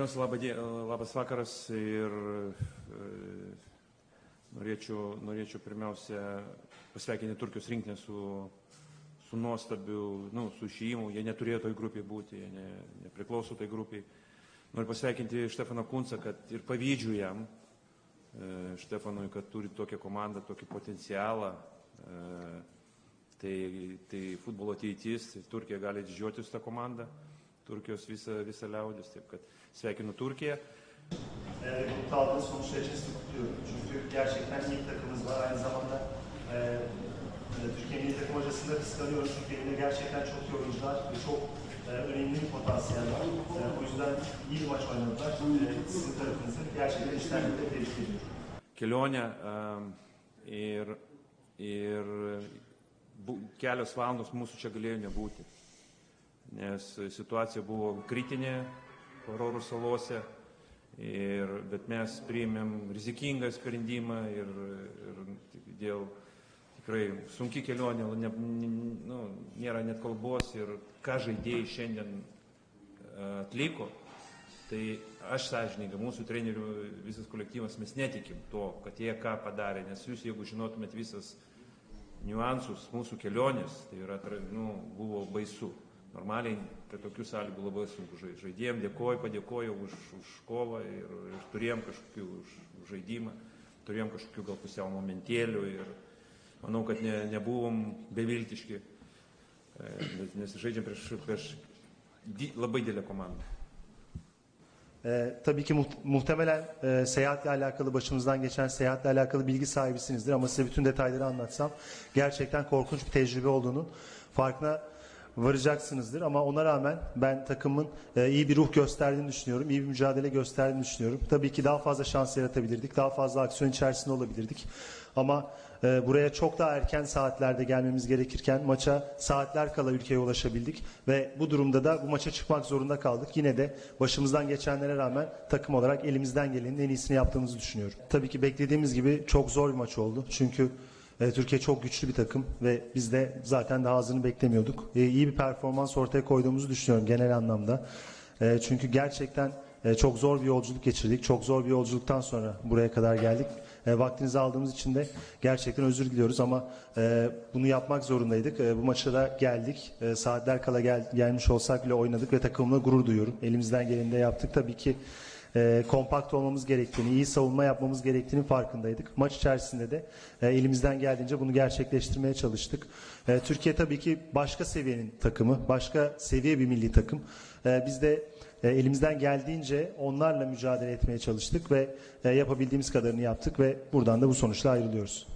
Pirmiausia, laba die, labas vakaras ir e, norėčiau, norėčiau pirmiausia pasveikinti Turkijos rinkinę su, su nuostabiu, nu, su išėjimu. Jie neturėjo toj grupiai būti, jie ne, nepriklauso tai grupiai. Noriu pasveikinti Štefaną Kuncą, kad ir pavydžiu jam, e, Štefanui, kad turi tokią komandą, tokį potencialą. E, tai, tai futbolo ateitis, tai Turkija gali didžiuotis tą komandą. Turkijos visa, visa liaudis. Taip kad sveikinu Turkiją. E, mutlu aldığınız sonuçlar için sizi kutluyorum. Çünkü gerçekten iyi takımımız var. Aynı zamanda e, e, Türkiye Milli Takım hocasını da kıskanıyoruz. Çünkü elinde gerçekten çok iyi oyuncular ve çok e, önemli bir potansiyel var. E, o yüzden iyi bir maç oynadılar. E, sizin tarafınızı gerçekten içtenlikle tebrik ediyorum. Kelionė um, ir, ir bu, kelios valandos mūsų čia galėjo nebūti, nes situacija buvo kritinė Kororų salose, ir, bet mes priėmėm rizikingą sprendimą ir, ir dėl tikrai sunki kelionė, ne, nu, nėra net kalbos ir ką žaidėjai šiandien e, atliko, tai aš sąžininkai, mūsų trenerių visas kolektyvas, mes netikim to, kad jie ką padarė, nes jūs, jeigu žinotumėt visas niuansus mūsų kelionės, tai yra, nu, buvo baisu. Normaliai prie tokių sąlygų labai sunku žaisti. Žaidėjim dėkoju, padėkoju už, už kovą ir, ir turėjom kažkokių už, už žaidimą, turėjom kažkokių gal pusiau momentėlių ir manau, kad ne, nebuvom beviltiški, nes, nes žaidžiam prieš, prieš di, labai didelę komandą. Ee, tabii ki muht- muhtemelen e, seyahatle alakalı başımızdan geçen seyahatle alakalı bilgi sahibisinizdir ama size bütün detayları anlatsam gerçekten korkunç bir tecrübe olduğunun farkına varacaksınızdır ama ona rağmen ben takımın e, iyi bir ruh gösterdiğini düşünüyorum. iyi bir mücadele gösterdiğini düşünüyorum. Tabii ki daha fazla şans yaratabilirdik. Daha fazla aksiyon içerisinde olabilirdik. Ama e, buraya çok daha erken saatlerde gelmemiz gerekirken maça saatler kala ülkeye ulaşabildik ve bu durumda da bu maça çıkmak zorunda kaldık. Yine de başımızdan geçenlere rağmen takım olarak elimizden gelenin en iyisini yaptığımızı düşünüyorum. Tabii ki beklediğimiz gibi çok zor bir maç oldu. Çünkü e, Türkiye çok güçlü bir takım ve biz de zaten daha azını beklemiyorduk. E, iyi bir performans ortaya koyduğumuzu düşünüyorum genel anlamda. E, çünkü gerçekten e, çok zor bir yolculuk geçirdik. Çok zor bir yolculuktan sonra buraya kadar geldik. Vaktinizi aldığımız için de gerçekten özür diliyoruz ama bunu yapmak zorundaydık. Bu maça da geldik. Saatler kala gel, gelmiş olsak bile oynadık ve takımla gurur duyuyorum. Elimizden geleni de yaptık. Tabii ki e, kompakt olmamız gerektiğini, iyi savunma yapmamız gerektiğini farkındaydık. Maç içerisinde de e, elimizden geldiğince bunu gerçekleştirmeye çalıştık. E, Türkiye tabii ki başka seviyenin takımı, başka seviye bir milli takım. E, biz de e, elimizden geldiğince onlarla mücadele etmeye çalıştık ve e, yapabildiğimiz kadarını yaptık ve buradan da bu sonuçla ayrılıyoruz.